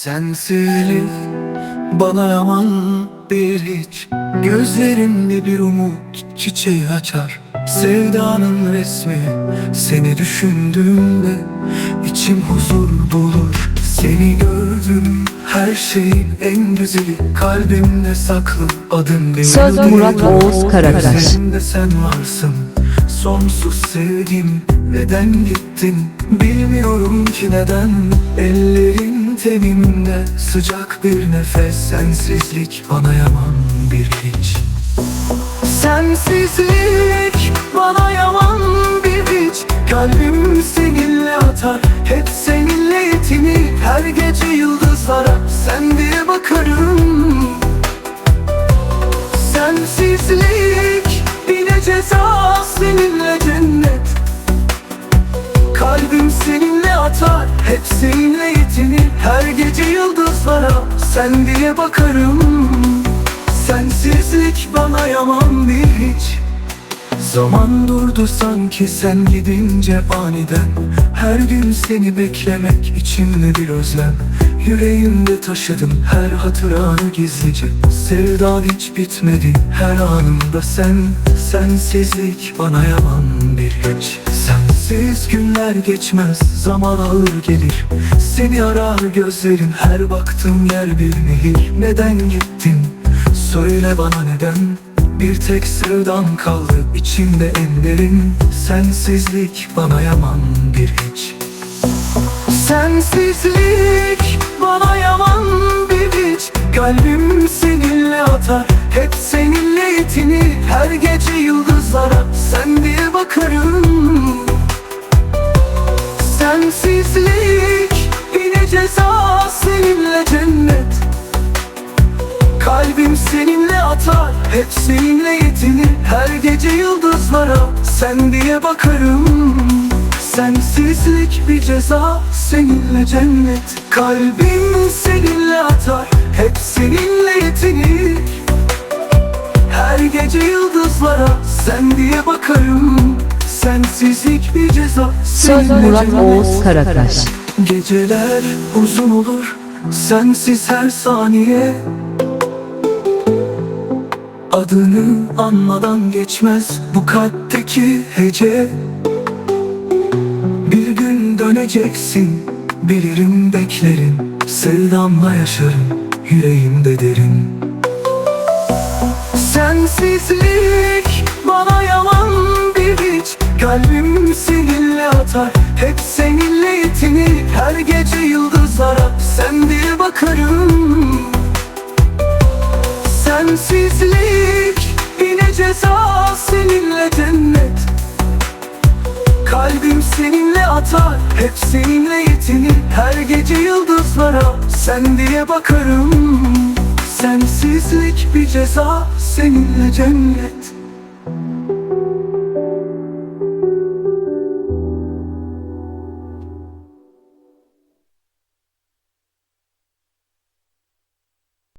Sensizlik bana yaman bir hiç. Gözlerinde bir umut çiçeği açar. Sevdanın resmi seni düşündüğümde içim huzur bulur. Seni gördüm her şeyin en güzeli. Kalbimde saklı adın benim Söz Murat Oğuz Karakaş. Gözlerimde sen varsın. Sonsuz sevgim neden gittin? Bilmiyorum ki neden. Ellerin tenimde Sıcak bir nefes Sensizlik bana yaman bir hiç. Sensizlik bana yaman bir hiç. Kalbim seninle atar Hep seninle yetinir. Her gece yıldızlara Sen diye bakarım. Sensizlik yine ceza seninle cennet. Kalbim seninle atar hep seninle Her gece yıldızlara sen diye bakarım. Sensizlik bana yaman bir hiç. Zaman durdu sanki sen gidince aniden. Her gün seni beklemek içimde bir özlem. Yüreğimde taşıdım her hatıranı gizlice. Sevdan hiç bitmedi her anımda sen. Sensizlik bana yaman bir hiç Sensiz günler geçmez zaman ağır gelir. Seni arar gözlerin her baktığım yer bir nehir. Neden gittin? Söyle bana neden? Bir tek sevdan kaldı içimde en derin Sensizlik bana yaman bir hiç. Sensizlik bana yaman bir hiç. Kalbim seninle atar hep seninle yetinir. Her gece yıldızlara sen diye ceza seninle cennet. Kalbim seninle atar Hep seninle yetinir Her gece yıldızlara Sen diye bakarım. Sensizlik bir ceza Seninle cennet. Kalbim seninle atar Hep seninle yetinir Her gece yıldızlara Sen diye bakarım. Sensizlik bir ceza Söz seninle Murat. Oğuz Karakaş. Geceler uzun olur Sensiz her saniye. Adını anmadan geçmez bu kalpteki hece. Bir gün döneceksin bilirim beklerim Sevdamla yaşarım yüreğimde derin. Sensizlik bana yaman bir hiç Kalbim seninle atar bakarım Sensizlik yine ceza seninle cennet. Kalbim seninle atar hep seninle yetinir. Her gece yıldızlara sen diye bakarım. Sensizlik bir ceza seninle cennet